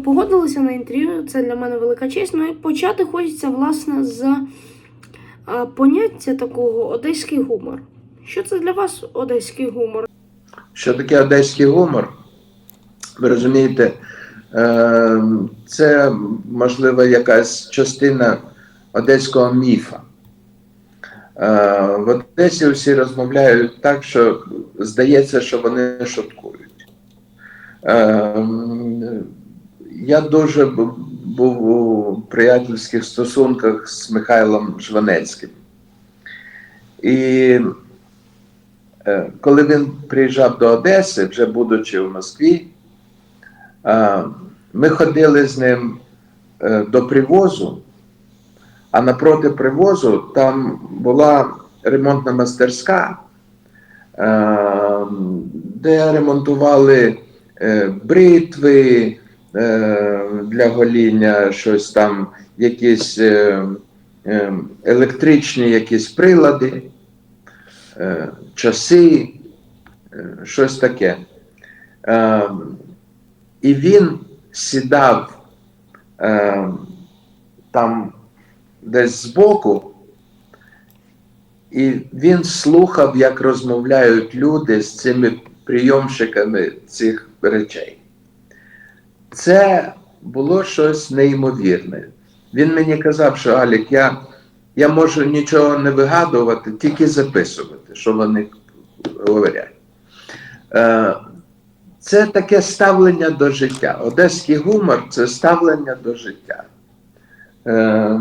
погодилися на інтерв'ю. Це для мене велика честь. Ну і почати хочеться власне з е, поняття такого одеський гумор. Що це для вас одеський гумор? Що таке одеський гумор? Ви розумієте, е, це можливо якась частина одеського міфа. Е, В Одесі всі розмовляють так, що здається, що вони шуткують. Е, Я дуже був у приятельських стосунках з Михайлом Жванецьким. І Е, коли він приїжджав до Одеси, вже будучи в Москві, е, ми ходили з ним е, до привозу, а напроти привозу там була ремонтна мастерська, е, де ремонтували бритви е, для гоління, щось там, якісь е, е, електричні якісь прилади е, часи, е, щось таке. Е, І він сідав е, там десь збоку, і він слухав, як розмовляють люди з цими прийомщиками цих речей. Це було щось неймовірне. Він мені казав, що Алік, я я можу нічого не вигадувати, тільки записувати, що вони говорять. Е, Це таке ставлення до життя. Одеський гумор це ставлення до життя. Е,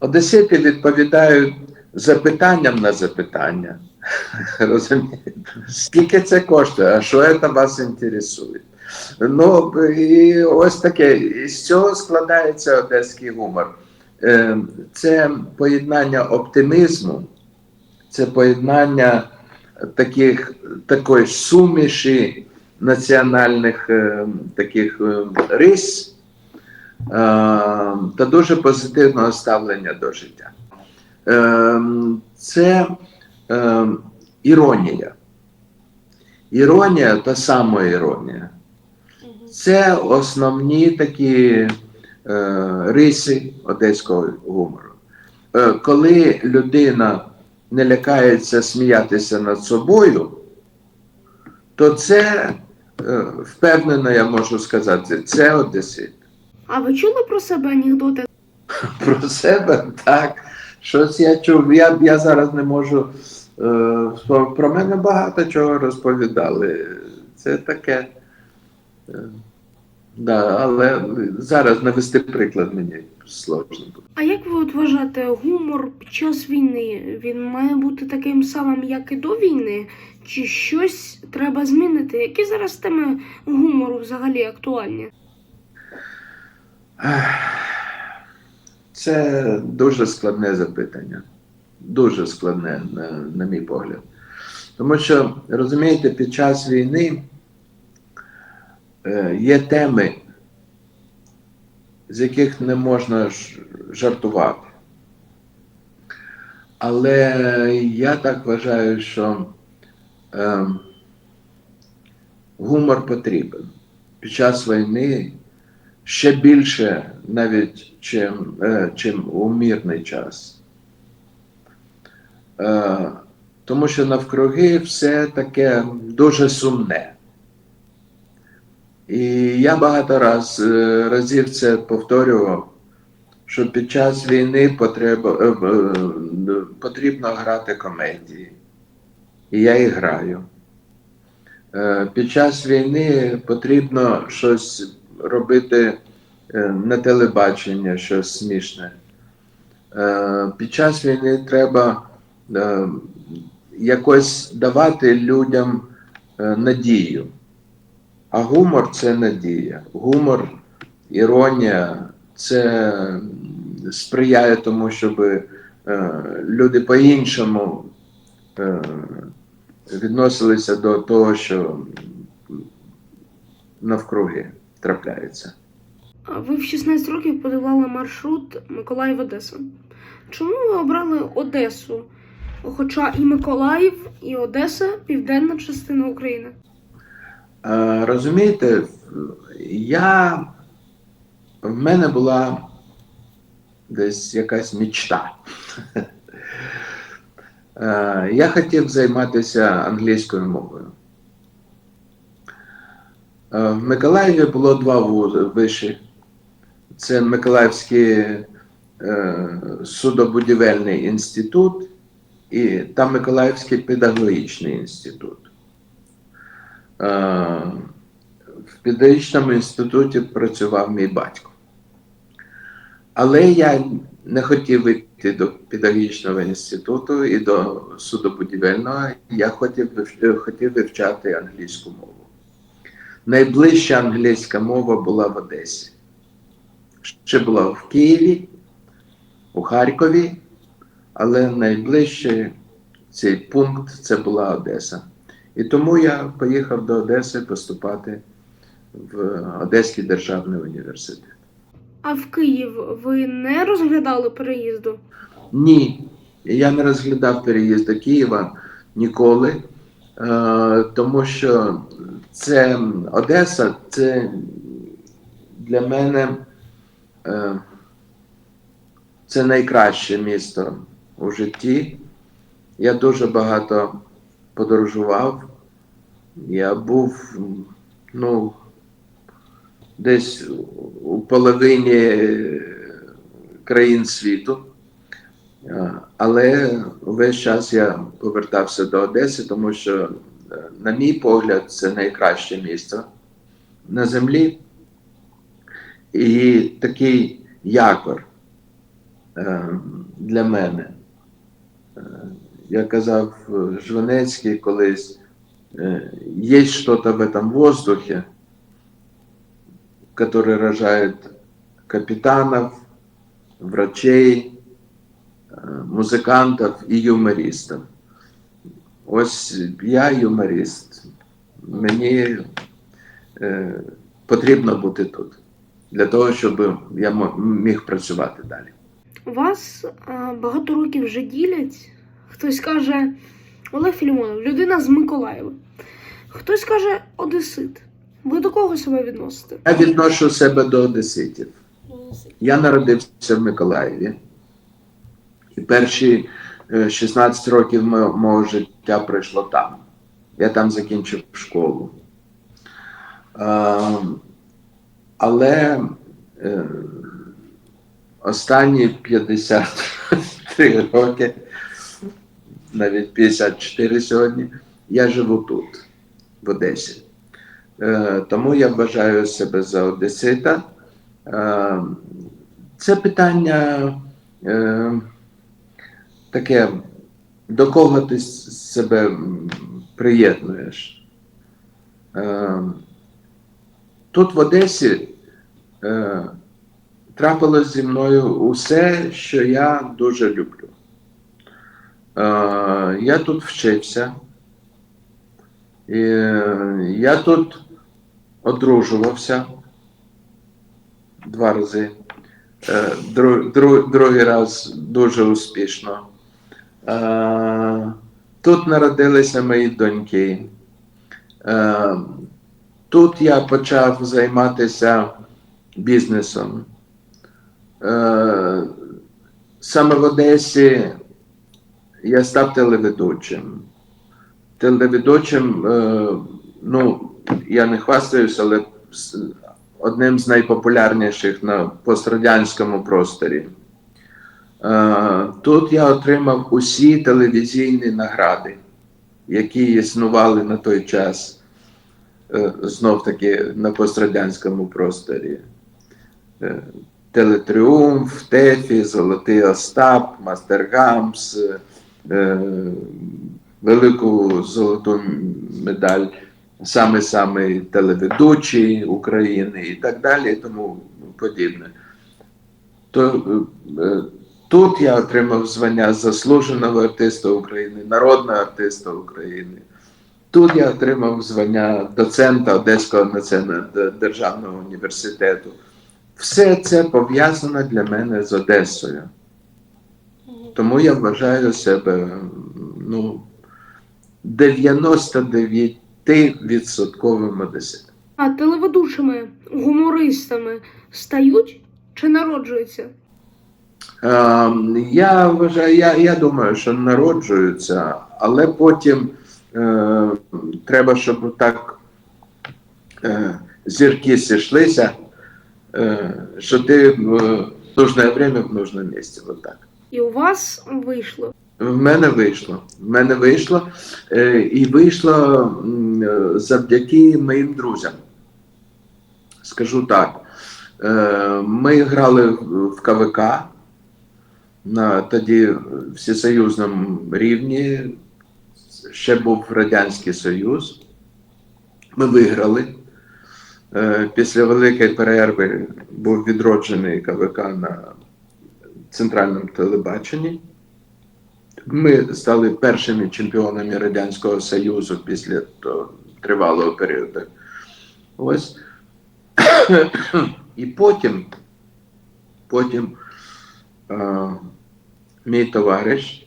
Одесити відповідають запитанням на запитання. Розумієте? Скільки це коштує? А що це вас інтересує? Ну, і ось таке. З цього складається одеський гумор. Е, Це поєднання оптимізму, це поєднання таких, такої суміші національних е, таких е, рис та дуже позитивного ставлення до життя. Це е, іронія. Іронія та самоіронія. Це основні такі е, риси одеського гумору. Е, коли людина не лякається сміятися над собою, то це, е, впевнено, я можу сказати, це одесит. А ви чули про себе анекдоти? Про себе так. Щось я чув. Я, я зараз не можу. Е, про мене багато чого розповідали. Це таке. Е, да, але зараз навести приклад мені сложно буде. А як ви от вважаєте, гумор під час війни він має бути таким самим, як і до війни? Чи щось треба змінити? Які зараз теми гумору взагалі актуальні? Це дуже складне запитання. Дуже складне, на, на мій погляд. Тому що, розумієте, під час війни е, є теми, з яких не можна жартувати. Але я так вважаю, що е, гумор потрібен. Під час війни ще більше навіть, чим, е, чим у мирний час. Е, тому що навкруги все таке дуже сумне. І я багато раз, е, разів це повторював, що під час війни потреба, потрібно грати комедії. І я і граю. Під час війни потрібно щось робити е, на телебачення, щось смішне. Е, Під час війни треба е, якось давати людям надію. А гумор це надія. Гумор, іронія це сприяє тому, щоб люди по-іншому відносилися до того, що навкруги трапляється. А Ви в 16 років подолали маршрут Миколаїв-Одеса. Чому ви обрали Одесу? Хоча і Миколаїв, і Одеса південна частина України. Е, Розумієте, я в мене була десь якась мічта. Е, Я хотів займатися англійською мовою. Е, В Миколаєві було два вузи виші. Це Миколаївський е, судобудівельний інститут і та Миколаївський педагогічний інститут. Е, В педагогічному інституті працював мій батько. Але я не хотів йти до педагогічного інституту і до судобудівельного. Я хотів, хотів вивчати англійську мову. Найближча англійська мова була в Одесі. Ще була в Києві, у Харкові, але найближчий цей пункт це була Одеса. І тому я поїхав до Одеси поступати в Одеський державний університет. А в Київ ви не розглядали переїзду? Ні, я не розглядав переїзд до Києва ніколи, е, тому що це Одеса, це для мене е, це найкраще місто у житті. Я дуже багато подорожував. Я був ну, десь у половині е, країн світу. Е, Але весь час я повертався до Одеси, тому що, на мій погляд, це найкраще місце на землі. І такий якор е, для мене. Е, Я казав е, Жванецький колись, є щось в этом воздухе, который рожает капитанов, врачей, музикантів і юмористів. Ось я юморист. Мені е, потрібно бути тут для того, щоб я міг працювати далі. Вас а, багато років вже ділять. Хтось каже Олег Філімонов, людина з Миколаєва. Хтось каже Одесит. Ви до кого себе відносите? Я відношу себе до одеситів. Я народився в Миколаєві. І перші е, 16 років мого життя пройшло там. Я там закінчив школу. Е, Але е, останні 53 роки, навіть 54 сьогодні, я живу тут, в Одесі. Е, Тому я вважаю себе за одесита. Е, Це питання е, таке, до кого ти себе приєднуєш. Е, Тут в Одесі е, трапилось зі мною усе, що я дуже люблю. Е, Я тут вчився. І е, я тут одружувався два рази. Дру- дру- другий раз дуже успішно. Тут народилися мої доньки. Тут я почав займатися бізнесом. Саме в Одесі я став телеведучим телеведучим, е, ну, я не хвастаюся, але одним з найпопулярніших на пострадянському просторі. Е, Тут я отримав усі телевізійні награди, які існували на той час, е, знов таки на пострадянському просторі. Е, Телетріумф, Тефі, Золотий Остап, Мастер Гамс, е, велику золоту медаль саме саме телеведучий України і так далі, і тому подібне. То, тут я отримав звання заслуженого артиста України, народного артиста України. Тут я отримав звання доцента Одеського національного державного університету. Все це пов'язано для мене з Одесою. Тому я вважаю себе ну, 99% одеситом. А телеведучими, гумористами стають чи народжуються? Е, я вважаю, я, я думаю, що народжуються, але потім е, треба, щоб так е, зірки зійшлися, е, що ти в нужне время в нужному місці. Вот так. І у вас вийшло. В мене вийшло. В мене вийшло. Е, і вийшло е, завдяки моїм друзям. Скажу так. Е, ми грали в КВК на тоді всесоюзному рівні. Ще був Радянський Союз. Ми виграли. Е, Після великої перерви був відроджений КВК на центральному телебаченні. Ми стали першими чемпіонами Радянського Союзу після тривалого періоду. Ось. І потім, потім мій товариш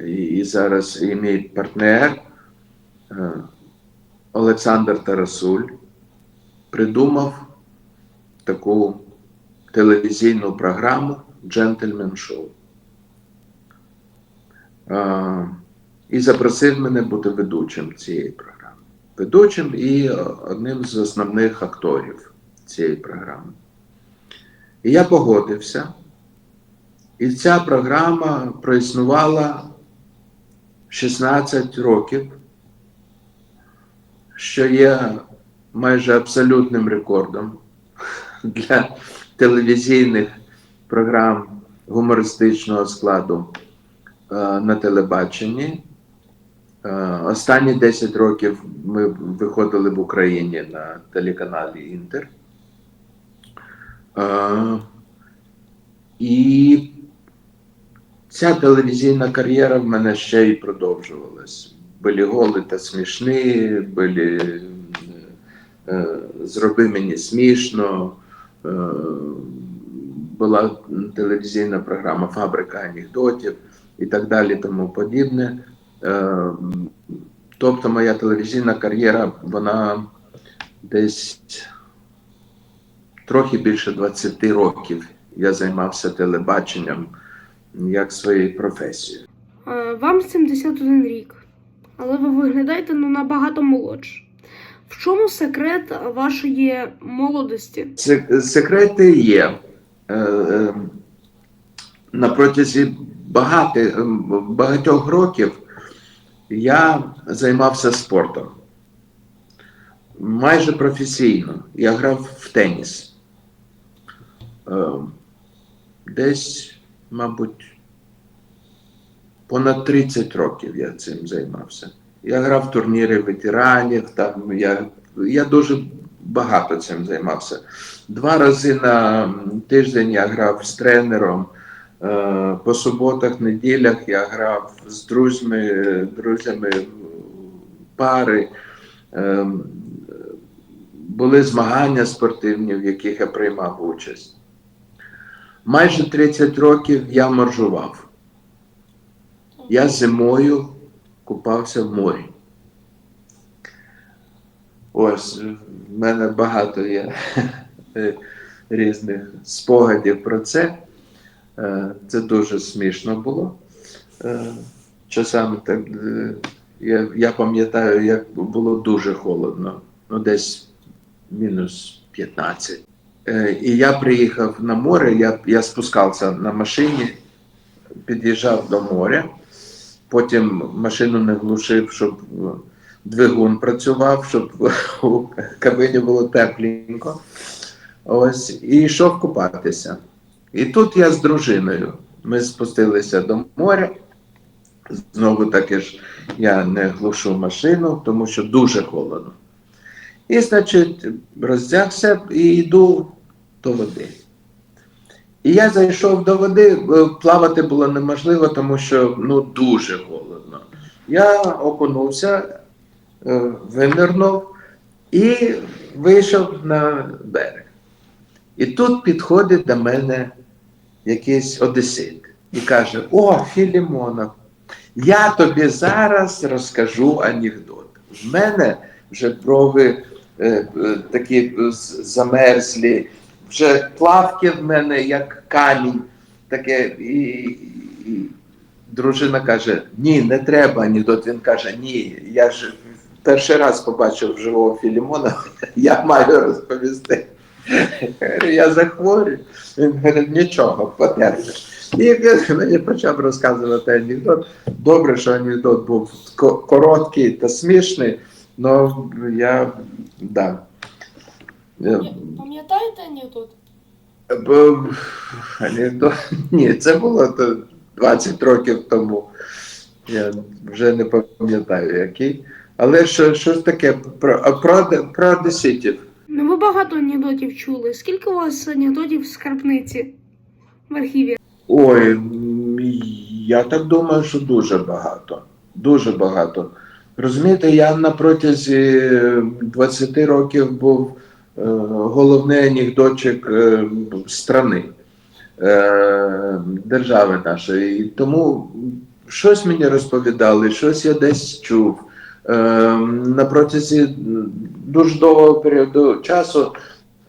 і, зараз і мій партнер Олександр Тарасуль придумав таку телевізійну програму Джентльмен Шоу. І запросив мене бути ведучим цієї програми. Ведучим і одним з основних акторів цієї програми. І я погодився. І ця програма проіснувала 16 років, що є майже абсолютним рекордом для телевізійних програм гумористичного складу е, на телебаченні. Е, Останні 10 років ми виходили в Україні на телеканалі Інтер. Е, І ця телевізійна кар'єра в мене ще й продовжувалась. Були голи та смішні, були е, зроби мені смішно. Е, Була телевізійна програма Фабрика анекдотів і так далі, тому подібне. Е, Тобто моя телевізійна кар'єра, вона десь трохи більше 20 років я займався телебаченням як своєю професією. Е, Вам 71 рік, але ви виглядаєте ну, набагато молодше. В чому секрет вашої молодості? Сек- Секрети є. Е, е, На протязі багатьох років я займався спортом. Майже професійно. Я грав в теніс. Десь, мабуть, понад 30 років я цим займався. Я грав в турніри ветеранів, там я, я дуже багато цим займався. Два рази на тиждень я грав з тренером. Е, По суботах, неділях я грав з друзями, друзями пари. Е, Були змагання спортивні, в яких я приймав участь. Майже 30 років я моржував. Я зимою купався в морі. Ось в мене багато є різних спогадів про це. Е, Це дуже смішно було. Е, Часами так. е, Я, я пам'ятаю, як було дуже холодно, ну десь мінус 15. Е, І я приїхав на море, я, я спускався на машині, під'їжджав до моря, потім машину не глушив, щоб е, двигун працював, щоб у кабині було тепленько. Ось, і йшов купатися. І тут я з дружиною. Ми спустилися до моря. Знову таки ж я не глушу машину, тому що дуже холодно. І, значить, роздягся і йду до води. І я зайшов до води, плавати було неможливо, тому що ну, дуже холодно. Я окунувся, е, винирнув і вийшов на берег. І тут підходить до мене якийсь одесит і каже: О, Філімонов, я тобі зараз розкажу анекдот. В мене вже брови е, е, такі замерзлі. Вже плавки в мене як камінь. Таке, і, і дружина каже: ні, не треба анекдот. Він каже, ні, я ж перший раз побачив живого Філімона, я маю розповісти. Я захворю. Він говорить, нічого, потерпиш. І мені почав розказувати анекдот. Добре, що анекдот був короткий та смішний, але я да. Е, Пам'ятаєте анекдот? Бо, анекдот, ні, це було 20 років тому. Я вже не пам'ятаю який. Але що, що ж таке про, про, про одеситів? Ну ви багато анекдотів чули. Скільки у вас анекдотів в скарбниці в архіві? Ой, я так думаю, що дуже багато. Дуже багато. Розумієте, я на протязі 20 років був е, головний анекдотчик е, страни, е, держави нашої. Тому щось мені розповідали, щось я десь чув. Е, на протязі дуже довгого періоду часу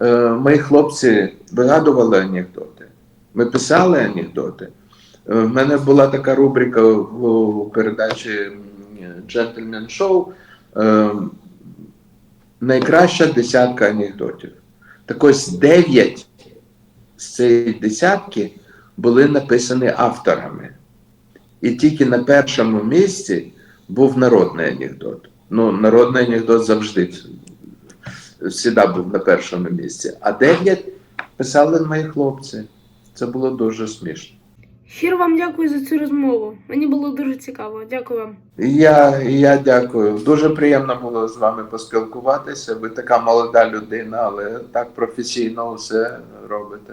е, мої хлопці вигадували анекдоти. Ми писали анекдоти. Е, В мене була така рубрика в передачі Джентльмен Шоу. Найкраща десятка анекдотів. Так ось дев'ять з цієї десятки були написані авторами. І тільки на першому місці був народний анекдот. Ну, народний анекдот завжди завжди був на першому місці. А дев'ять писали мої хлопці. Це було дуже смішно. Щиро вам дякую за цю розмову. Мені було дуже цікаво. Дякую вам. Я, я дякую. Дуже приємно було з вами поспілкуватися. Ви така молода людина, але так професійно все робите.